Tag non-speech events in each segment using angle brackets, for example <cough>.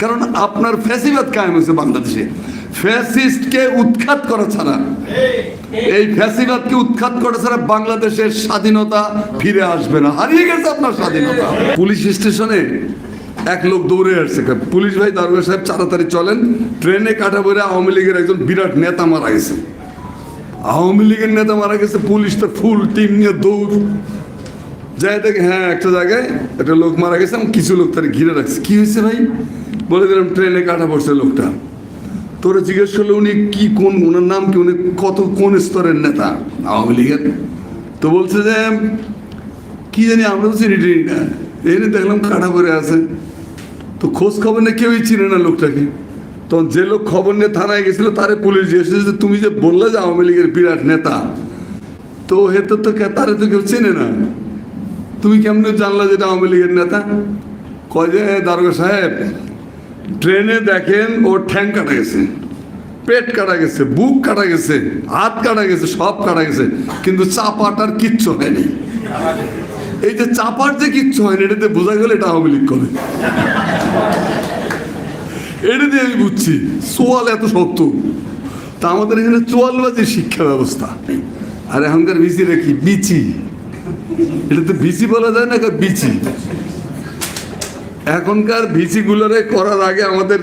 কারণ আপনার ফ্যাসিবাদ কায়েম হয়েছে বাংলাদেশে। ফ্যাসিস্টকে উৎখাত করা ছাড়া, এই ফ্যাসিবাদকে উৎখাত করা ছাড়া বাংলাদেশের স্বাধীনতা ফিরে আসবে না। হারিয়ে গেছে আপনার স্বাধীনতা। পুলিশ স্টেশনে এক লোক দৌড়ে আসছে। পুলিশ ভাই দারোগা সাহেব তাড়াতাড়ি চলেন। ট্রেনে কাটা পরে আওয়ামী লীগের একজন বিরাট নেতা মারা গেছে। আওয়ামী লীগের নেতা মারা গেছে, পুলিশ তো ফুল টিম নিয়ে দৌড়। যাই দেখে হ্যাঁ একটা জায়গায় একটা লোক মারা গেছে এবং কিছু লোক তার ঘিরে রাখছে। কি হয়েছে ভাই? বলে দিলাম, ট্রেনে কাটা পড়ছে লোকটা। তোরা জিজ্ঞেস করলে, উনি কি, কোন, ওনার নাম কি? উনি কত, কোন স্তরের নেতা? আওয়ামী লীগের। তো বলছে যে, কি জানি, আমরা তো চিনি টিনি না। এনে দেখলাম কাটা পরে আছে। তো খোঁজ খবর নিয়ে কেউই চিনে না লোকটাকে। তখন যে লোক খবর নিয়ে থানায় গেছিল, তারে পুলিশ এসেছে যে তুমি যে বললে যে আওয়ামী লীগের বিরাট নেতা, তো হেতে তো তারে তো কেউ চেনে না। তুমি কেমনে জানলা যেটা আওয়ামী লীগের নেতা? কয় যে দারোগা সাহেব ট্রেনে দেখেন ওর ঠ্যাং কাটা গেছে, পেট কাটা গেছে, বুক কাটা গেছে, হাত কাটা গেছে, সব কাটা গেছে, কিন্তু চাপাটার কিচ্ছু হয়নি। এই যে চাপার যে কিচ্ছু হয়নি, এটাতে বোঝা গেলে এটা আওয়ামী লীগ করে। এটা দিয়ে আমি বুঝছি চোয়াল এত শক্ত। তা আমাদের এখানে চোয়ালবাজির শিক্ষা ব্যবস্থা। আর এখনকার ভিসিরা কি? বিচি। এটা তো ভিসি বলা যায় না বিচি? এখনকার ভিসি গুলোরে করার আগে আমাদের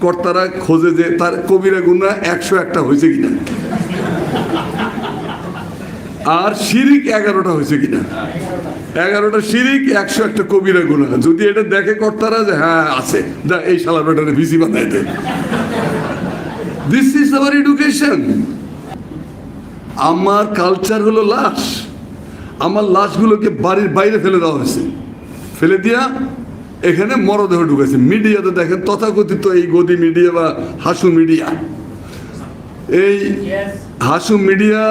কর্তারা খোঁজে যে তার কবিরা গুণা একশো একটা হয়েছে কিনা। আর শিরিক এগারোটা হয়েছে কিনা। এগারোটা শিরিক, একশো একটা কবিরা গুণা যদি এটা দেখে কর্তারা যে হ্যাঁ আছে। দা, এই শালা বেটারে ভিসি বানাই দে। দিস ইজ আওয়ার এডুকেশন আমার কালচার হলো লাশ। আমার লাশগুলোকে বাড়ির বাইরে ফেলে দেওয়া হয়েছে। ফেলে দিয়া এখানে মরদেহ ঢুকেছে মিডিয়াতে দেখেন, তথাকথিত এই গদি মিডিয়া বা হাসু মিডিয়া। এই হাসু মিডিয়া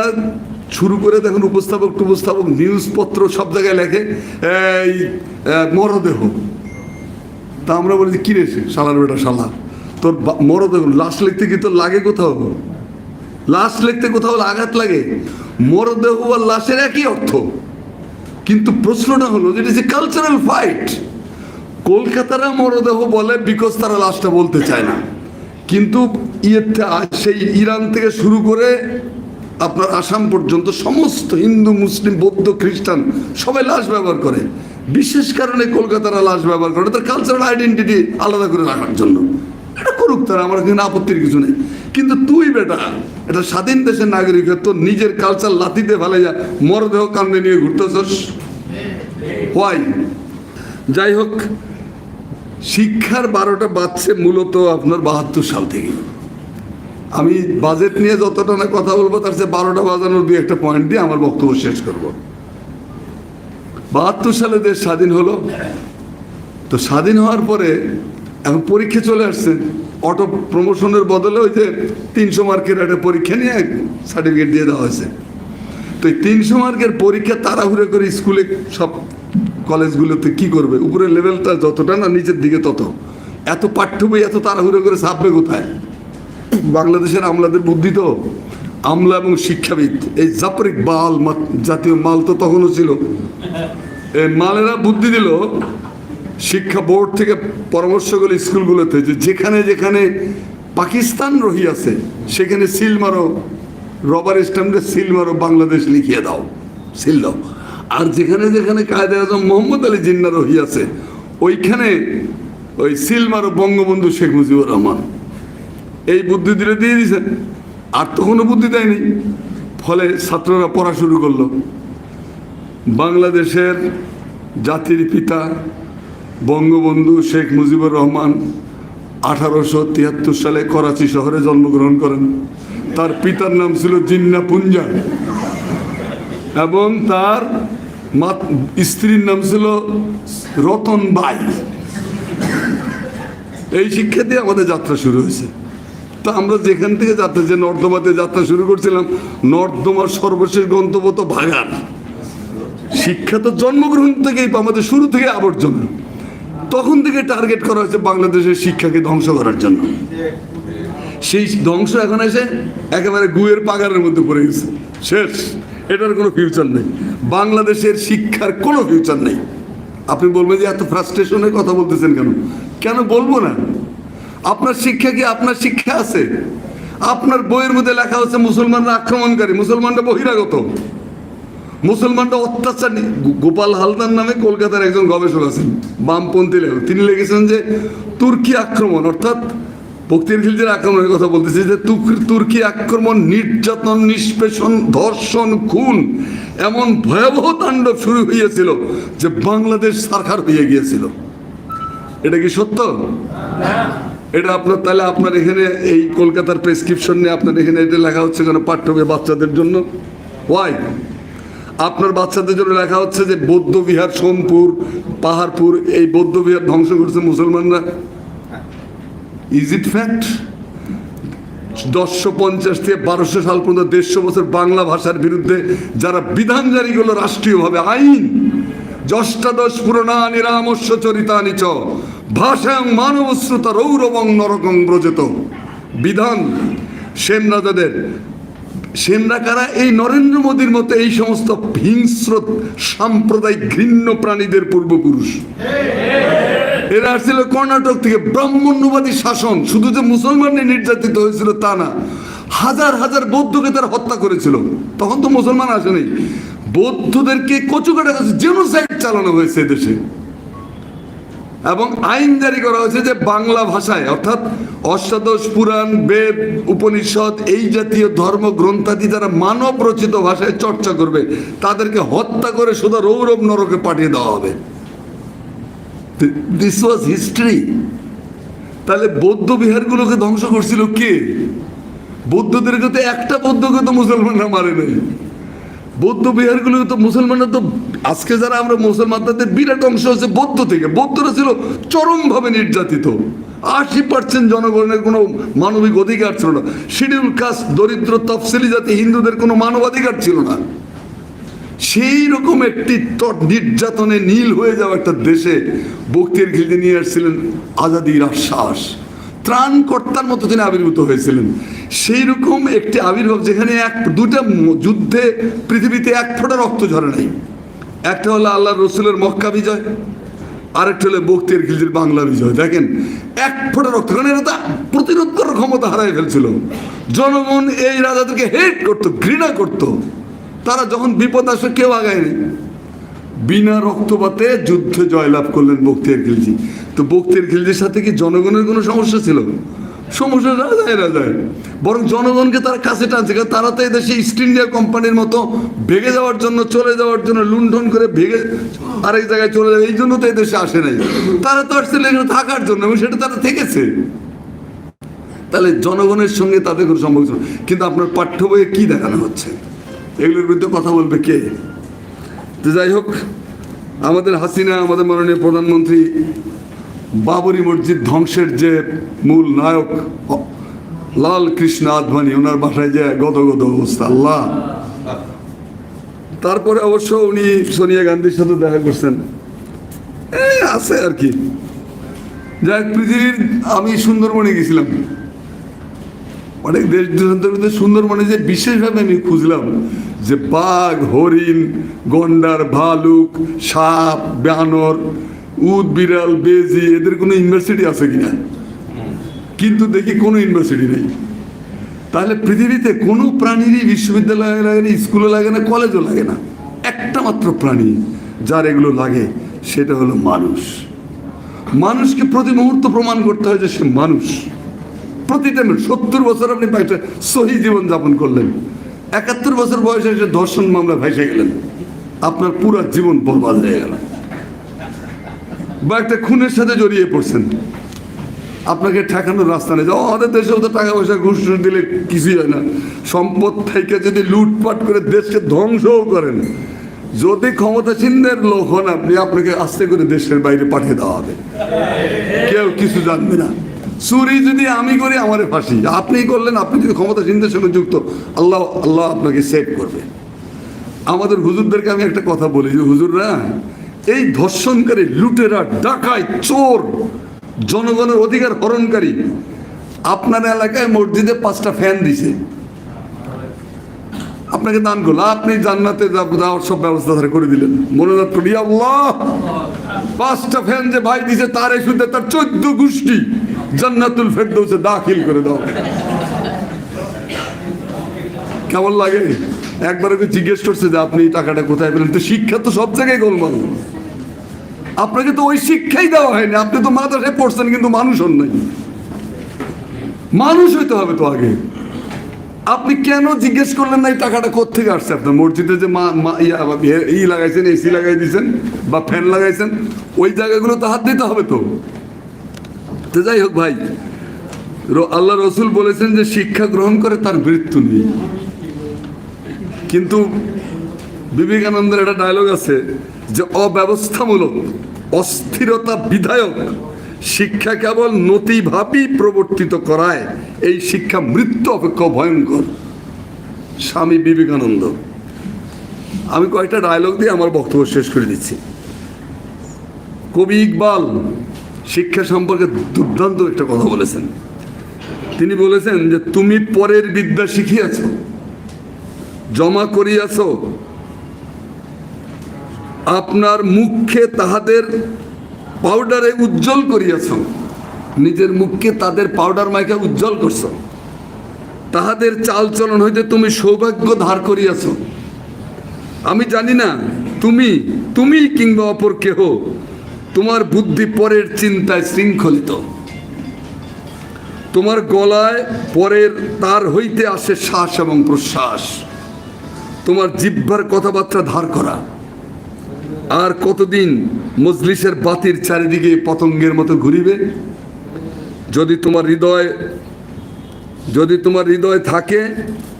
শুরু করে দেখুন, উপস্থাপক উপস্থাপক নিউজপত্র সব জায়গায় লেখে, এই মরদেহ। তা আমরা বলি কি রে শালার বেটা শালা? তোর মরদেহ লাশ লিখতে কি তোর লাগে কোথাও? লাশ লিখতে কোথাও আঘাত লাগে? মরদেহ আর লাশের একই অর্থ। কিন্তু প্রশ্নটা হলো যে এ কালচারাল ফাইট কলকাতারা মরদেহ বলে বিকজ তারা লাশটা বলতে চায় না। কিন্তু ইয়েতে আ- সেই ইরান থেকে শুরু করে আপনার আসাম পর্যন্ত সমস্ত হিন্দু, মুসলিম, বৌদ্ধ, খ্রিস্টান সবাই লাশ ব্যবহার করে। বিশেষ কারণে কলকাতারা লাশ ব্যবহার করে। তার কালচারাল আইডেন্টিটি আলাদা করে রাখার জন্য। এটা করুক তারা, আমার এখানে আপত্তির কিছু নেই। কিন্তু তুই বেটা, এটা স্বাধীন দেশের নাগরিক তোর নিজের কালচার লাথিতে ফেলে যা মরদেহ কান্দে নিয়ে ঘুরতেছস। হোয়াই যাই হোক, শিক্ষার বারোটা বাজছে মূলত আপনার বাহাত্তর সাল থেকে। আমি বাজেট নিয়ে যতটা না কথা বলব, তার চেয়ে বারোটা বাজানোর দুই একটা পয়েন্ট দিয়ে আমার বক্তব্য শেষ করব। বাহাত্তর সালে দেশ স্বাধীন হলো। তো স্বাধীন হওয়ার পরে এখন পরীক্ষা চলে আসছে। অটো প্রমোশনের বদলে ওই যে তিনশো মার্কের একটা পরীক্ষা নিয়ে সার্টিফিকেট দিয়ে দেওয়া হয়েছে। তো এই তিনশো মার্কের পরীক্ষা তাড়াহুড়ো করে স্কুলে সব কলেজগুলোতে কি করবে? উপরের লেভেলটা যতটা না, নিচের দিকে তত। এত পাঠ্য বই এত তাড়াহুড়ো করে ছাপবে কোথায়? বাংলাদেশের আমলাদের বুদ্ধি তো। আমলা এবং শিক্ষাবিদ, এই জাপরিক বাল জাতীয় মাল তো তখনও ছিল। এই মালেরা বুদ্ধি দিল শিক্ষা বোর্ড থেকে পরামর্শ করল স্কুলগুলোতে যে যেখানে যেখানে পাকিস্তান রহি আছে, সেখানে সিল মারো, রবার স্ট্যাম্পে সিল মারো, বাংলাদেশ লিখিয়ে দাও, সিল দাও। আর যেখানে যেখানে কায়দে আজম মোহাম্মদ আলী জিন্না রহি আছে, ওইখানে ওই সিল মারো বঙ্গবন্ধু শেখ মুজিবুর রহমান। এই বুদ্ধি দিলে দিয়ে দিয়েছেন আর তো কোনো বুদ্ধি দেয়নি। ফলে ছাত্ররা পড়া শুরু করল। বাংলাদেশের জাতির পিতা বঙ্গবন্ধু শেখ মুজিবুর রহমান আঠারোশো তিয়াত্তর সালে করাচি শহরে জন্মগ্রহণ করেন। তার পিতার নাম ছিল জিন্না পুঞ্জা এবং তার স্ত্রীর নাম ছিল রতন বাই। এই শিক্ষা দিয়ে আমাদের যাত্রা শুরু হয়েছে। তো আমরা যেখান থেকে যাত্রা, যে নর্দমাতে যাত্রা শুরু করছিলাম, নর্দমার সর্বশেষ গন্তব্য তো ভাগার শিক্ষা তো জন্মগ্রহণ থেকেই আমাদের শুরু থেকে আবর্জনা। তখন থেকে টার্গেট করা হয়েছে বাংলাদেশের শিক্ষাকে ধ্বংস করার জন্য। সেই ধ্বংস এখন এসে একেবারে গুয়ের পাগারের মধ্যে পড়ে গেছে। শেষ। এটার কোনো ফিউচার নেই। বাংলাদেশের শিক্ষার কোনো ফিউচার নেই। আপনি বলবেন যে এত ফ্রাস্ট্রেশনের কথা বলতেছেন কেন? কেন বলব না? আপনার শিক্ষা কি আপনার শিক্ষা আছে? আপনার বইয়ের মধ্যে লেখা হচ্ছে মুসলমানরা আক্রমণকারী, মুসলমানরা বহিরাগত। মুসলমানরা অত্যাচার গোপাল হালদার নামে কলকাতার একজন গবেষক আছেন, বামপন্থী লেখক। তিনি লিখেছেন যে, তুর্কি আক্রমণ, অর্থাৎ বক্তির খিলজির আক্রমণের কথা বলতেছি যে তুর্কি- আক্রমণ, নির্যাতন, নিষ্পেষণ, ধর্ষণ, খুন, এমন ভয়াবহ তাণ্ডব শুরু হয়েছিল যে বাংলাদেশ সারখার হয়ে গিয়েছিল। এটা কি সত্য? এটা আপনার তাহলে আপনার এখানে এই কলকাতার প্রেসক্রিপশন নিয়ে আপনার এখানে এটা লেখা হচ্ছে কেন পাঠ্য বই বাচ্চাদের জন্য? ওয়াই আপনার বাচ্চাদের জন্য লেখা হচ্ছে যে বৌদ্ধ বিহার সোমপুর পাহাড়পুর, এই বৌদ্ধ বিহার ধ্বংস করছে মুসলমানরা। ইজ ইট ফ্যাক্ট দশশো পঞ্চাশ থেকে বারোশো সাল পর্যন্ত দেড়শো বছর বাংলা ভাষার বিরুদ্ধে যারা বিধান জারি করল রাষ্ট্রীয়ভাবে, আইন। যষ্টাদশ পুরনা নিরামস্য চরিতানি চ। ভাষাং মানবশ্রুত রৌরবং নরকং ব্রজত। বিধান সেন রাজাদের সেনরা কারা? এই নরেন্দ্র মোদীর মতো এই সমস্ত হিংস্র সাম্প্রদায়িক ঘৃণ্য প্রাণীদের পূর্বপুরুষ। এরা আসছিল কর্ণাটক থেকে ব্রাহ্মণ্যবাদী শাসন। শুধু যে মুসলমানরা নির্যাতিত হয়েছিল তা না, হাজার হাজার বৌদ্ধকে তারা হত্যা করেছিল। তখন তো মুসলমান আসেনি। বৌদ্ধদেরকে কচুকাটা জেনোসাইড চালানো হয়েছে দেশে এবং আইন জারি করা হয়েছে যে বাংলা ভাষায়, অর্থাৎ অষ্টাদশ পুরাণ, বেদ, উপনিষদ, এই জাতীয় ধর্মগ্রন্থাদি যারা মানব রচিত ভাষায় চর্চা করবে, তাদেরকে হত্যা করে শুধু রৌরব নরকে পাঠিয়ে দেওয়া হবে। দিস ওয়াজ হিস্ট্রি তাহলে বৌদ্ধ বিহারগুলোকে ধ্বংস করছিল কে? বৌদ্ধদেরকে তো একটা বৌদ্ধকে তো মুসলমানরা মারে নাই বৌদ্ধ বিহারগুলো তো মুসলমানরা তো, আজকে যারা আমরা মুসলমান, তাদের বিরাট অংশ হচ্ছে বৌদ্ধ থেকে। বৌদ্ধরা ছিল চরমভাবে নির্যাতিত। আশি পার্সেন্ট জনগণের কোনো মানবিক অধিকার ছিল না। শিডিউল কাস্ট, দরিদ্র, তফসিলি জাতি, হিন্দুদের কোনো মানবাধিকার ছিল না। সেই রকম একটি তট নির্যাতনে নীল হয়ে যাওয়া একটা দেশে বক্তির ঘিলতে নিয়ে আসছিলেন আজাদির আশ্বাস। ত্রাণকর্তার মতো তিনি আবির্ভূত হয়েছিলেন। সেই রকম একটি আবির্ভাব যেখানে এক দুটা যুদ্ধে পৃথিবীতে এক ফোঁটা রক্ত ঝরে নাই। একটা হলো আল্লাহ রসুলের মক্কা বিজয়, আরেকটা হলো বক্তির খিলজির বাংলা বিজয়। দেখেন, এক ফোঁটা রক্ত, কারণ এরা প্রতিরোধ করার ক্ষমতা হারাই ফেলছিল। জনগণ এই রাজাদেরকে হেট করতো, ঘৃণা করতো। তারা যখন বিপদ আসে কেউ আগায়নি বিনা রক্তপাতে যুদ্ধে জয়লাভ করলেন বক্তিয়ার খিলজি। তো বক্তিয়ার খিলজির সাথে কি জনগণের কোনো সমস্যা ছিল? সমস্যা রাজায় রাজায় বরং জনগণকে তারা কাছে টানছে, কারণ তারা তো এদেশে ইস্ট ইন্ডিয়া কোম্পানির মতো ভেগে যাওয়ার জন্য, চলে যাওয়ার জন্য লুণ্ঠন করে ভেগে আরেক জায়গায় চলে যাবে এই জন্য তো এদেশে আসে নাই। তারা তো আসছিল এখানে থাকার জন্য, এবং সেটা তারা থেকেছে। তাহলে জনগণের সঙ্গে তাদের কোনো সম্পর্ক কিন্তু আপনার পাঠ্য বইয়ে কী দেখানো হচ্ছে? এগুলোর বিরুদ্ধে কথা বলবে কে? তো যাই হোক, আমাদের হাসিনা, আমাদের মাননীয় প্রধানমন্ত্রী বাবরি মসজিদ ধ্বংসের যে মূল নায়ক, লাল কৃষ্ণ আদভানি, ওনার বাসায় যে গত অবস্থা, আল্লাহ। তারপরে অবশ্য উনি সোনিয়া গান্ধীর সাথে দেখা করছেন। আছে আর কি। যাই পৃথিবীর, আমি সুন্দরবনে গেছিলাম। অনেক দেশ দেশান্তরের মধ্যে সুন্দরবনে যে বিশেষভাবে আমি খুঁজলাম যে বাঘ, হরিণ, গন্ডার, ভালুক, সাপ, বানর উদ বিড়াল, বেজি, এদের কোনো ইউনিভার্সিটি আছে কিনা? কিন্তু দেখি কোনো ইউনিভার্সিটি নেই। তাহলে পৃথিবীতে কোনো প্রাণীরই বিশ্ববিদ্যালয়ে লাগে না স্কুলে লাগে না, কলেজও লাগে না। একটা মাত্র প্রাণী যার এগুলো লাগে, সেটা হলো মানুষ। মানুষকে প্রতি মুহূর্ত প্রমাণ করতে হয় যে সে মানুষ। প্রতিটা সত্তর বছর আপনি একটা সহি জীবন যাপন করলেন। একাত্তর বছর বয়সে এসে ধর্ষণ মামলা ভেসে গেলেন। আপনার পুরো জীবন বরবাদ হয়ে গেল। বা একটা খুনের সাথে জড়িয়ে পড়ছেন। আপনাকে ঠেকানোর রাস্তা নেই। আমাদের দেশেও তো টাকা পয়সা ঘুষ দিলে কিছুই হয় না। সম্পদ থেকে যদি লুটপাট করে দেশকে ধ্বংসও করেন, যদি ক্ষমতাসীনদের লোক হন, আপনি আপনাকে আস্তে করে দেশের বাইরে পাঠিয়ে দেওয়া হবে। কেউ কিছু জানবে না। চুরি যদি আমি করি, আমারে ফাঁসি। আপনি করলেন, আপনি যদি ক্ষমতাসীনদের সঙ্গে যুক্ত, আল্লাহ আল্লাহ আপনাকে সেভ করবে। আমাদের হুজুরদেরকে আমি একটা কথা বলি, যে হুজুররা, এই ধর্ষণকারী, লুটেরা, ডাকায়, চোর, জনগণের অধিকার হরণকারী, আপনার এলাকায় মসজিদে পাঁচটা ফ্যান দিছে। আপনাকে দান করল, আপনি জান্নাতে যাওয়ার সব ব্যবস্থা ধরে করে দিলেন। মনোজাত করি, আল্লাহ! পাঁচটা ফ্যান যে ভাই দিছে তার শুধু তার চোদ্দ গোষ্ঠী জান্নাতুল ফেরদৌসে দাখিল করে দাও। কেমন লাগে? একবার ওকে জিজ্ঞেস করছে যে, আপনি এই টাকাটা কোথায় পেলেন? তো শিক্ষা তো সব জায়গায় গোলমাল। আপনাকে তো ওই শিক্ষাই দেওয়া হয়নি। আপনি তো মাদ্রাসায় পড়ছেন, কিন্তু মানুষ হন নাই। মানুষ হইতে হবে তো আগে। আপনি কেন জিজ্ঞেস করলেন না এই টাকাটা কোথেকে আসছে? আপনার মসজিদে যে মা ই লাগাইছেন, এসি লাগাই দিয়েছেন বা ফ্যান লাগাইছেন, ওই জায়গাগুলো তো হাত দিতে হবে তো। তো যাই হোক ভাই আল্লাহ রসুল বলেছেন যে শিক্ষা গ্রহণ করে তার মৃত্যু নেই। কিন্তু বিবেকানন্দের একটা ডায়লগ আছে যে অব্যবস্থামূলক, অস্থিরতা বিধায়ক শিক্ষা কেবল নতিভাবই প্রবর্তিত করায়, এই শিক্ষা মৃত্যু অপেক্ষা ভয়ঙ্কর। স্বামী বিবেকানন্দ, আমি কয়েকটা ডায়লগ দিয়ে আমার বক্তব্য শেষ করে দিচ্ছি। কবি ইকবাল শিক্ষা সম্পর্কে দুর্দান্ত একটা কথা বলেছেন। তিনি বলেছেন যে, তুমি পরের বিদ্যা শিখিয়াছ, জমা করিয়াছ, আপনার মুখে তাহাদের পাউডারে উজ্জ্বল করিয়াছ। নিজের মুখকে তাদের পাউডার মাইকে উজ্জ্বল করছ। তাহাদের চালচলন হইতে তুমি সৌভাগ্য ধার করিয়াছ। আমি জানি না, তুমি তুমি কিংবা অপর কেহ তোমার বুদ্ধি পরের চিন্তায় শৃঙ্খলিত। তোমার গলায় পরের তার হইতে আসে শ্বাস এবং প্রশ্বাস। তোমার জিহ্বার কথাবার্তা ধার করা। আর কতদিন মজলিসের বাতির চারিদিকে পতঙ্গের মতো ঘুরিবে? যদি তোমার হৃদয়, যদি তোমার হৃদয় থাকে,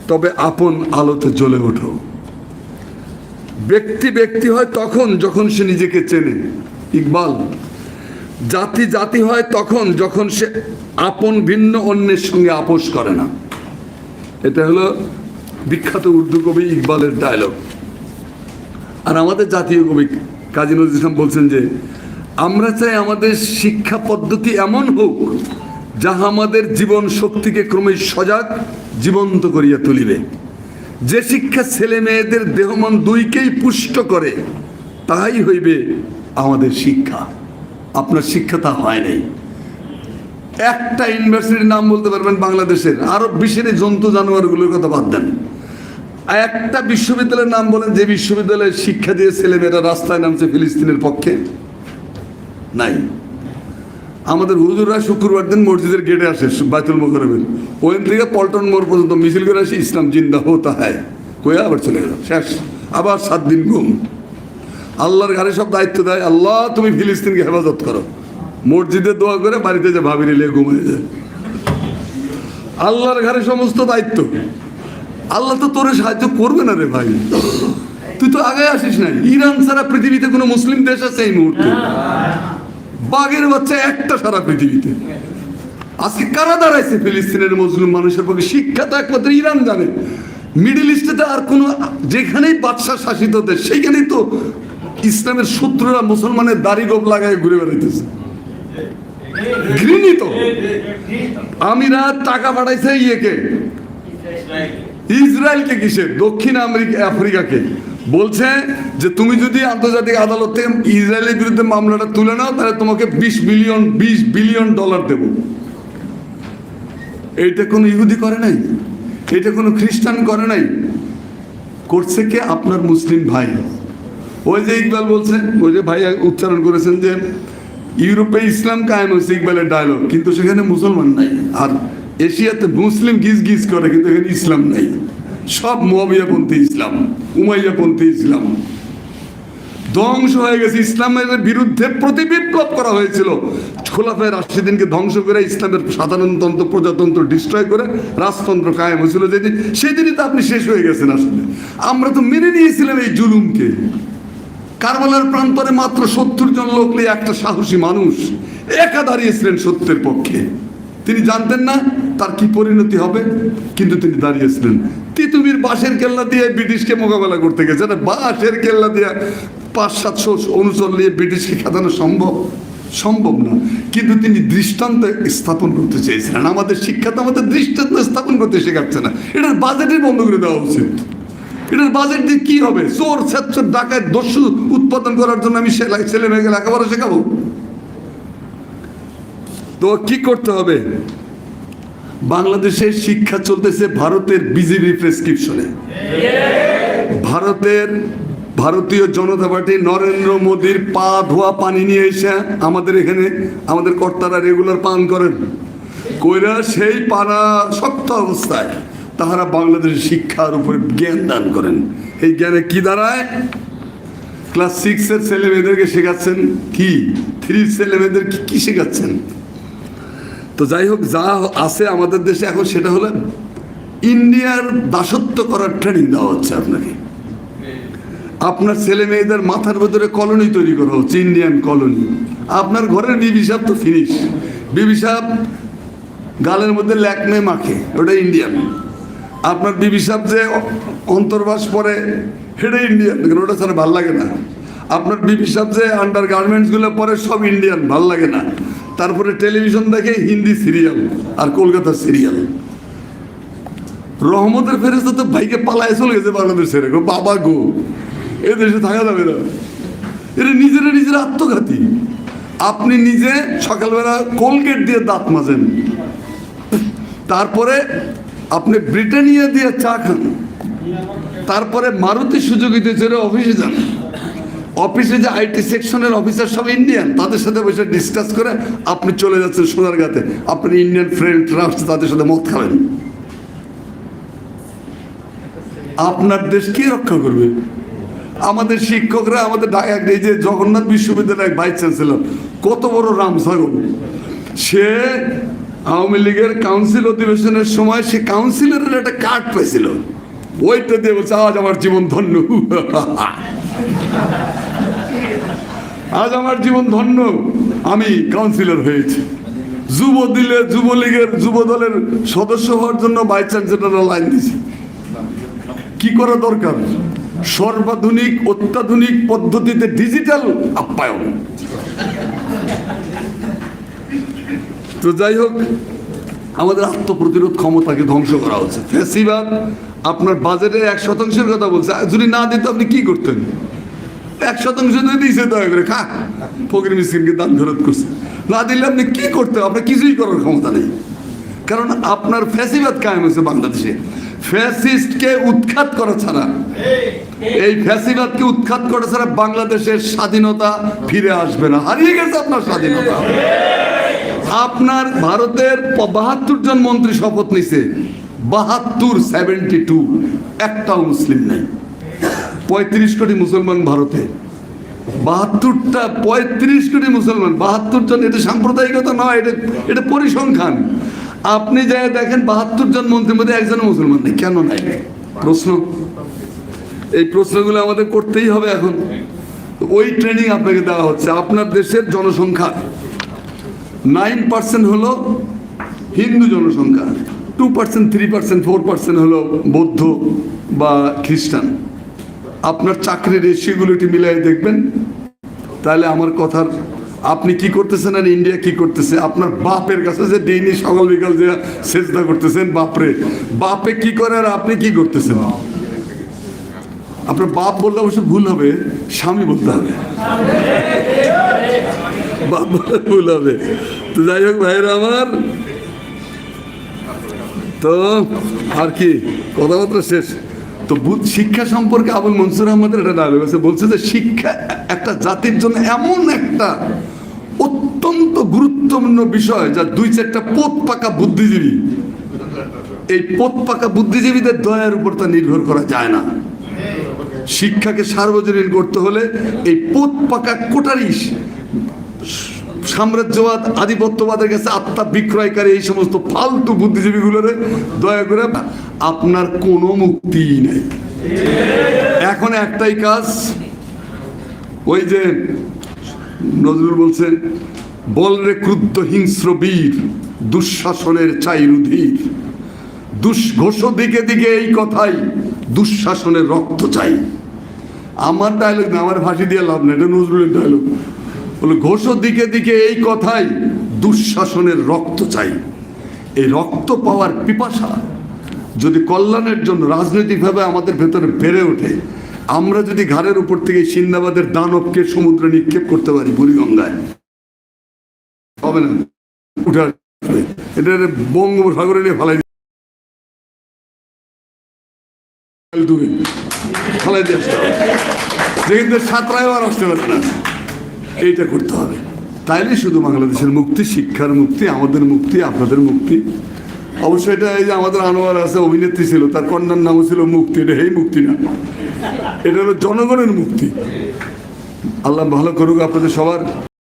তবে আপন আলোতে জ্বলে ওঠো। ব্যক্তি ব্যক্তি হয় তখন যখন সে নিজেকে চেনে। ইকবাল, জাতি জাতি হয় তখন যখন সে আপন ভিন্ন অন্যের সঙ্গে আপোষ করে না। এটা হলো বিখ্যাত উর্দু কবি ইকবালের ডায়লগ আর আমাদের জাতীয় কবি কাজী নজরুল ইসলাম বলছেন যে, আমরা চাই আমাদের শিক্ষা পদ্ধতি এমন হোক, যাহা আমাদের জীবন শক্তিকে ক্রমে সজাগ, জীবন্ত করিয়া তুলিবে। যে শিক্ষা ছেলে মেয়েদের দেহমন দুইকেই পুষ্ট করে, তাহাই হইবে আমাদের শিক্ষা। আপনার শিক্ষা তা হয় নাই। একটা ইউনিভার্সিটির নাম বলতে পারবেন বাংলাদেশের। আরও বিশের এই জন্তু জানোয়ারগুলোর কথা বাদ দেন। আর একটা বিশ্ববিদ্যালয়ের নাম বলেন, যে বিশ্ববিদ্যালয়ে শিক্ষা দিয়ে ছেলেমেয়েরা রাস্তায় নামছে ফিলিস্তিনের পক্ষে? নাই। আমাদের হুজুররা শুক্রবার দিন মসজিদের গেটে আসে, বাইতুল মোকরমের ওখান থেকে পল্টন মোড় পর্যন্ত মিছিল করে আসে, ইসলাম জিন্দা হতা হয় কয়ে আবার চলে গেল শেষ। আবার সাত দিন ঘুম। আল্লাহর ঘরে সব দায়িত্ব দেয়, আল্লাহ তুমি ফিলিস্তিনকে হেফাজত করো। মসজিদে দোয়া করে বাড়িতে যে ভাবি নিলে ঘুমিয়ে যায়। আল্লাহর ঘরে সমস্ত দায়িত্ব। আল্লাহ তো তোরে সাহায্য করবে না রে ভাই। তুই তো আগে আসিস নাই। ইরান ছাড়া পৃথিবীতে কোনো মুসলিম দেশ আছে এই মুহূর্তে? বাঘের বাচ্চা একটা সারা পৃথিবীতে। আজকে কারা দাঁড়াইছে ফিলিস্তিনের মুসলিম মানুষের পক্ষে? শিক্ষা তো একমাত্র ইরান জানে। মিডিল ইস্টে তো আর কোনো যেখানেই বাদশাহ শাসিত দেশ, সেইখানেই তো ইসলামের শত্রুরা মুসলমানের দাড়ি গোপ লাগায় ঘুরে বেড়াইতেছে। ঘৃণিত। আমিরা টাকা পাঠাইছে ইয়েকে। ইসরায়েলকে কিসে? দক্ষিণ আমেরিকা, আফ্রিকাকে। বলছে যে তুমি যদি আন্তর্জাতিক আদালতে ইসরায়েলের বিরুদ্ধে মামলাটা তুলে নাও, তাহলে তোমাকে বিশ মিলিয়ন বিশ বিলিয়ন ডলার দেব। এইটা কোনো ইহুদি করে নাই? এটা কোনো খ্রিস্টান করে নাই? করছে কে? আপনার মুসলিম ভাই। ওই যে ইকবাল বলছে, ওই যে ভাই উচ্চারণ করেছেন যে, ইউরোপে ইসলাম কায়েম হয়েছে ইকবালের ডায়লগ কিন্তু সেখানে মুসলমান নাই। আর এশিয়াতে মুসলিম গিজ গিজ করে, কিন্তু এখানে ইসলাম নাই। সব মোয়াবিয়াপন্থী ইসলাম, উমাইয়াপন্থী ইসলাম। ধ্বংস হয়ে গেছে। ইসলামের বিরুদ্ধে প্রতি বিপ্লব করা হয়েছিল। খোলাফায় রাশিদিনকে ধ্বংস করে ইসলামের সাধারণতন্ত্র প্রজাতন্ত্র ডিস্ট্রয় করে রাজতন্ত্র কায়েম হয়েছিল যেদিন, সেদিনই তো আপনি শেষ হয়ে গেছেন আসলে। আমরা তো মেনে নিয়েছিলাম এই জুলুমকে। কারবালার প্রান্তরে মাত্র সত্তর জন লোক নিয়ে একটা সাহসী মানুষ একা দাঁড়িয়েছিলেন সত্যের পক্ষে। তিনি জানতেন না তার কি পরিণতি হবে, কিন্তু তিনি দাঁড়িয়েছিলেন। তিতুমির বাঁশের কেল্লা দিয়ে ব্রিটিশকে মোকাবেলা করতে গেছে। না বাঁশের কেল্লা দিয়ে পাঁচ সাতশো অনুচর নিয়ে ব্রিটিশকে খেদানো সম্ভব? সম্ভব না। কিন্তু তিনি দৃষ্টান্ত স্থাপন করতে চেয়েছিলেন। আমাদের শিক্ষা তো আমাদের দৃষ্টান্ত স্থাপন করতে শেখাচ্ছে না। এটার বাজেটই বন্ধ করে দেওয়া উচিত। এটার বাজেট দিয়ে কি হবে? চোর ছাত্র ডাকায় দস্যু উৎপাদন করার জন্য আমি সেলাই- ছেলে মেয়েকে লেখাপড়া শেখাবো? তো কি করতে হবে? বাংলাদেশের শিক্ষা চলতেছে ভারতের বিজেপি প্রেসক্রিপশনে। ভারতের ভারতীয় জনতা পার্টি নরেন্দ্র মোদীর পা ধোয়া পানি নিয়ে এসে আমাদের এখানে আমাদের কর্তারা রেগুলার পান করেন। কইরা সেই পানা শক্ত অবস্থায় তাহারা বাংলাদেশের শিক্ষার উপরে জ্ঞান দান করেন। এই জ্ঞানে কি দাঁড়ায়? ক্লাস সিক্সের ছেলে মেয়েদেরকে শেখাচ্ছেন। কি? থ্রির ছেলে মেয়েদের কি কি শেখাচ্ছেন? তো যাই হোক, যা আছে আমাদের দেশে এখন সেটা হলো ইন্ডিয়ার দাসত্ব করার ট্রেনিং দেওয়া হচ্ছে আপনাকে। আপনার ছেলে মেয়েদের মাথার ভেতরে কলোনি তৈরি করা হচ্ছে ইন্ডিয়ান কলোনি আপনার ঘরের বিবি সাহেব তো ফিনিশ বিবি সাহেব গালের মধ্যে ল্যাকমে মাখে, ওটা ইন্ডিয়ান আপনার বিবি সাহেব যে অন্তর্বাস পরে, সেটা ইন্ডিয়ান কিন্তু ওটা ছাড়া ভালো লাগে না? আপনার বিবি সাহেব যে আন্ডার গার্মেন্টসগুলো পরে, সব ইন্ডিয়ান ভালো লাগে না। তারপরে টেলিভিশন দেখে হিন্দি সিরিয়াল আর কলকাতার সিরিয়াল। রহমতের ফেরেস্তা তো ভাইকে পালায় চলে গেছে বাংলাদেশ ছেড়ে গো বাবা গো, এ দেশে থাকা যাবে না। এটা নিজেরা নিজের আত্মঘাতী। আপনি নিজে সকালবেলা কোলগেট দিয়ে দাঁত মাজেন। তারপরে আপনি ব্রিটানিয়া দিয়ে চা খান। তারপরে মারুতি সুযোগিতে চড়ে অফিসে যান। অফিসে যে আইটি সেকশনের অফিসার সব ইন্ডিয়ান তাদের সাথে বসে ডিসকাস করে আপনি চলে যাচ্ছেন সোনারগাঁতে। আপনি ইন্ডিয়ান ফ্রেন্ড আসছে তাদের সাথে মত খাবেন। আপনার দেশ কে রক্ষা করবে? আমাদের শিক্ষকরা, আমাদের এই যে জগন্নাথ বিশ্ববিদ্যালয়ের ভাইস চ্যান্সেলর, কত বড় রাম সাগর সে আওয়ামী লীগের কাউন্সিল অধিবেশনের সময় সে কাউন্সিলরের একটা কার্ড পেয়েছিল ওইটা দিয়ে বলছে, আজ আমার জীবন ধন্য। <laughs> <laughs> আজ আমার জীবন ধন্য। আমি কাউন্সিলর হয়েছি। যুব দিলে যুবলীগের যুব দলের সদস্য হওয়ার জন্য ভাইস চ্যান্সেলররা লাইন দিয়েছে কি করা দরকার? সর্বাধুনিক, অত্যাধুনিক পদ্ধতিতে ডিজিটাল আপ্যায়ন। তো যাই হোক, আমাদের আত্মপ্রতিরোধ ক্ষমতাকে ধ্বংস করা হচ্ছে ফ্যাসিবাদ আপনার বাজেটে এক শতাংশের কথা বলছে। যদি না দিত আপনি কি করতেন? এক শতাংশ দিয়ে দিয়েছে দয়া করে, খা। ফকির মিসকিনকে দান ফেরত করছে। না দিলে আপনি কি করতে আপনার কিছুই করার ক্ষমতা নেই। কারণ আপনার ফ্যাসিবাদ কায়েম হয়েছে বাংলাদেশে। ফ্যাসিস্টকে উৎখাত করা ছাড়া, এই ফ্যাসিবাদকে উৎখাত করা ছাড়া বাংলাদেশের স্বাধীনতা ফিরে আসবে না। হারিয়ে গেছে আপনার স্বাধীনতা। আপনার ভারতের বাহাত্তর জন মন্ত্রী শপথ নিছে। বাহাত্তর সেভেন্টি টু একটাও মুসলিম নেই। পঁয়ত্রিশ কোটি মুসলমান ভারতে। বাহাত্তরটা, পঁয়ত্রিশ কোটি মুসলমান। বাহাত্তর জন, এটা সাম্প্রদায়িকতা নয়, এটা এটা পরিসংখ্যান। আপনি যাই দেখেন, বাহাত্তর জন মন্ত্রীর মধ্যে একজন মুসলমান নেই। কেন নাই? প্রশ্ন? এই প্রশ্নগুলো আমাদের করতেই হবে এখন। ওই ট্রেনিং আপনাকে দেওয়া হচ্ছে। আপনার দেশের জনসংখ্যা। নাইন পার্সেন্ট হলো হিন্দু জনসংখ্যা। Two percent three percent four percent হলো বৌদ্ধ বা খ্রিস্টান। আপনার চাকরির রেশিওগুলোটি মিলাই দেখবেন। তাহলে আমার কথার, আপনি কি করতেছেন আর ইন্ডিয়া কি করতেছে? আপনার বাপের কাছে যে ডেইলি সকাল বিকাল যে চেষ্টা করতেছেন, বাপরে। বাপে কি করে আর আপনি কি করতেছেন? আপনার বাপ বললে অবশ্য ভুল হবে, স্বামী বলতে হবে। বাপ বললে ভুল হবে। তো যাই হোক ভাইরা আমার, তো আর কি, কথাবার্তা শেষ। তো বুধ শিক্ষা সম্পর্কে আবুল মনসুর আহমদের একটা ডায়লগ আছে, বলছে যে শিক্ষা একটা জাতির জন্য এমন একটা অত্যন্ত গুরুত্বপূর্ণ বিষয় যা দুই চারটা পোত পাকা বুদ্ধিজীবী। এই পোত পাকা বুদ্ধিজীবীদের দয়ার উপর তা নির্ভর করা যায় না। শিক্ষাকে সার্বজনীন করতে হলে এই পোত পাকা কোটারিস সাম্রাজ্যবাদ, আধিপত্যবাদের কাছে আত্মা বিক্রয়কারী এই সমস্ত ফালতু বুদ্ধিজীবীগুলোরে দয়া করে আপনার কোনো মুক্তি নেই। এখন একটাই কাজ, ওই যে নজরুল বলছেন বল রে ক্রুদ্ধ হিংস্র বীর, দুঃশাসনের চাই রুধির দুঃ ঘোষ দিকে দিকে এই কথাই, দুঃশাসনের রক্ত চাই। আমার ডায়লগ না, আমার ফাঁসি দিয়ে লাভ না এটা নজরুলের ডায়লগ বলে, ঘোষ, দিকে দিকে এই কথাই দুঃশাসনের রক্ত চাই। এই রক্ত পাওয়ার পিপাসা যদি কল্যাণের জন্য রাজনৈতিকভাবে আমাদের ভেতরে বেড়ে ওঠে, আমরা যদি ঘাড়ের উপর থেকে সিন্দাবাদের দানবকে সমুদ্রে নিক্ষেপ করতে পারি বুড়িগঙ্গায়। হবে না। এটা বঙ্গোপসাগরে নিয়ে ফেলাই ফেলাই দিয়ে আসতে হবে। যেখানে সাঁতরায়ও আর আসতে পারে না। এইটা করতে হবে। তাইলে শুধু বাংলাদেশের মুক্তি, শিক্ষার মুক্তি, আমাদের মুক্তি, আপনাদের মুক্তি। অবশ্যই এটা এই যে আমাদের আনোয়ার আছে, অভিনেত্রী ছিল, তার কন্যার নামও ছিল মুক্তি, এটা এই মুক্তি না। এটা হলো জনগণের মুক্তি। আল্লাহ ভালো করুক আপনাদের সবার।